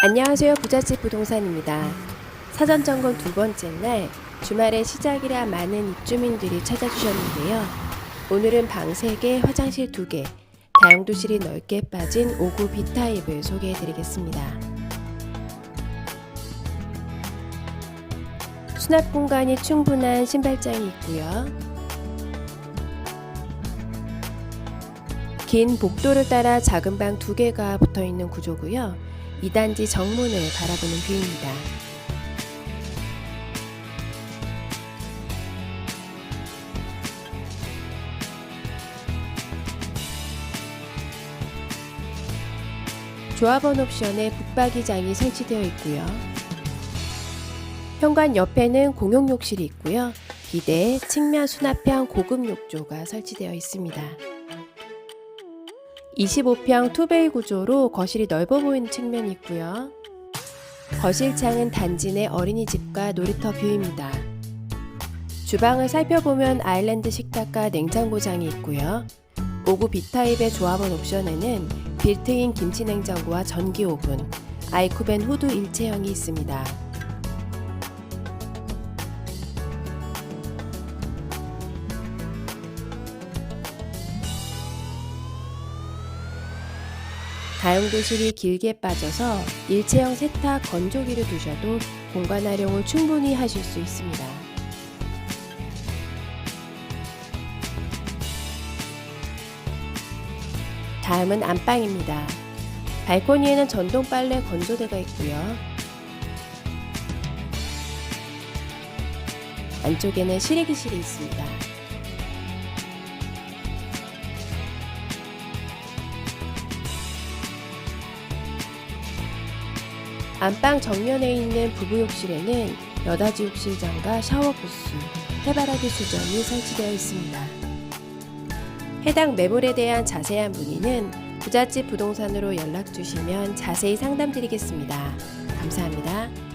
안녕하세요. 부잣집 부동산입니다. 사전 점검 두 번째 날 주말의 시작이라 많은 입주민들이 찾아주셨는데요. 오늘은 방 3개, 화장실 2개, 다용도실이 넓게 빠진 5구 B타입을 소개해 드리겠습니다. 수납 공간이 충분한 신발장이 있고요. 긴 복도를 따라 작은 방두 개가 붙어 있는 구조고요. 2단지 정문을 바라보는 뷰입니다. 조합원 옵션에 붙박이장이 설치되어 있고요. 현관 옆에는 공용 욕실이 있고요. 비대, 측면 수납형 고급 욕조가 설치되어 있습니다. 25평 투베이 구조로 거실이 넓어 보이는 측면이 있고요. 거실 창은 단지 내 어린이집과 놀이터 뷰입니다. 주방을 살펴보면 아일랜드 식탁과 냉장고장이 있고요. 5구 B타입의 조합원 옵션에는 빌트인 김치 냉장고와 전기 오븐, 아이쿠벤 후드 일체형이 있습니다. 다용도실이 길게 빠져서 일체형 세탁 건조기를 두셔도 공간 활용을 충분히 하실 수 있습니다. 다음은 안방입니다. 발코니에는 전동 빨래 건조대가 있고요. 안쪽에는 실외기실이 있습니다. 안방 정면에 있는 부부욕실에는 여닫이 욕실장과 샤워 부스, 해바라기 수전이 설치되어 있습니다. 해당 매물에 대한 자세한 문의는 부잣집 부동산으로 연락 주시면 자세히 상담드리겠습니다. 감사합니다.